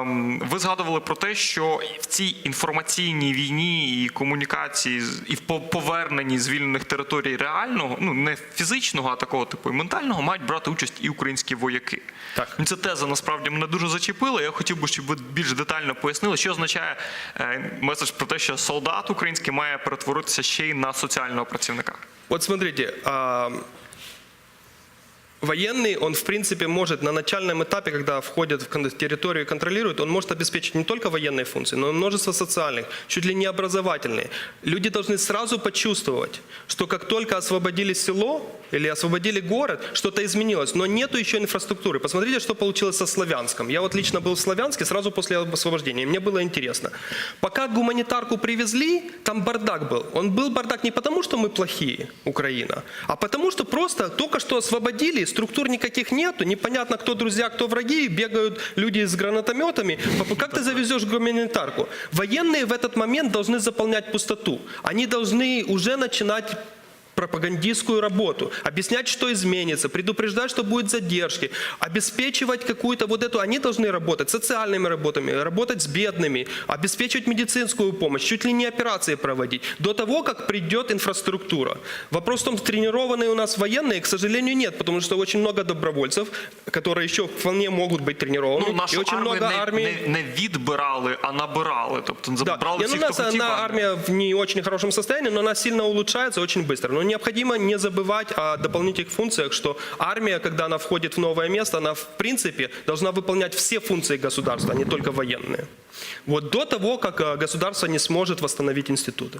ем, ви згадували про те, що в цій інформаційній війні і комунікації і в поверненні звільнених територій реального, ну не фізичного, а такого типу і ментального, мають брати участь і українські вояки. Так. Ну, Ця теза насправді мене дуже зачепила. Я хотів би, щоб ви більш детально пояснили, що означає е, меседж про те, що солдат український має перетворитися ще й на соціального працівника. Вот смотрите, а, военный, он в принципе может на начальном этапе, когда входит в территорию и контролирует, он может обеспечить не только военные функции, но и множество социальных, чуть ли не образовательные. Люди должны сразу почувствовать, что как только освободили село или освободили город, что-то изменилось, но нету еще инфраструктуры. Посмотрите, что получилось со Славянском. Я вот лично был в Славянске сразу после освобождения, мне было интересно. Пока гуманитарку привезли, там бардак был. Он был бардак не потому, что мы плохие, Украина, а потому, что просто только что освободили, структур никаких нету, непонятно, кто друзья, кто враги, бегают люди с гранатометами. Как ты завезешь гуманитарку? Военные в этот момент должны заполнять пустоту. Они должны уже начинать пропагандистскую работу, объяснять, что изменится, предупреждать, что будут задержки, обеспечивать какую-то вот эту, они должны работать социальными работами, работать с бедными, обеспечивать медицинскую помощь, чуть ли не операции проводить, до того, как придет инфраструктура. Вопрос в том, тренированные у нас военные, к сожалению, нет, потому что очень много добровольцев, которые еще вполне могут быть тренированы, Ну, и нашу очень армію много не, армий... не, не відбирали, а набирали. Тобто Да. забрали Не, ну, всіх, у хто нас хотів. она, а- армия в не очень хорошем состоянии, но она сильно улучшается очень быстро. Но необходимо не забывать о дополнительных функциях, что армия, когда она входит в новое место, она в принципе должна выполнять все функции государства, а не только военные. Вот до того, как э, государство не сможет восстановить институты.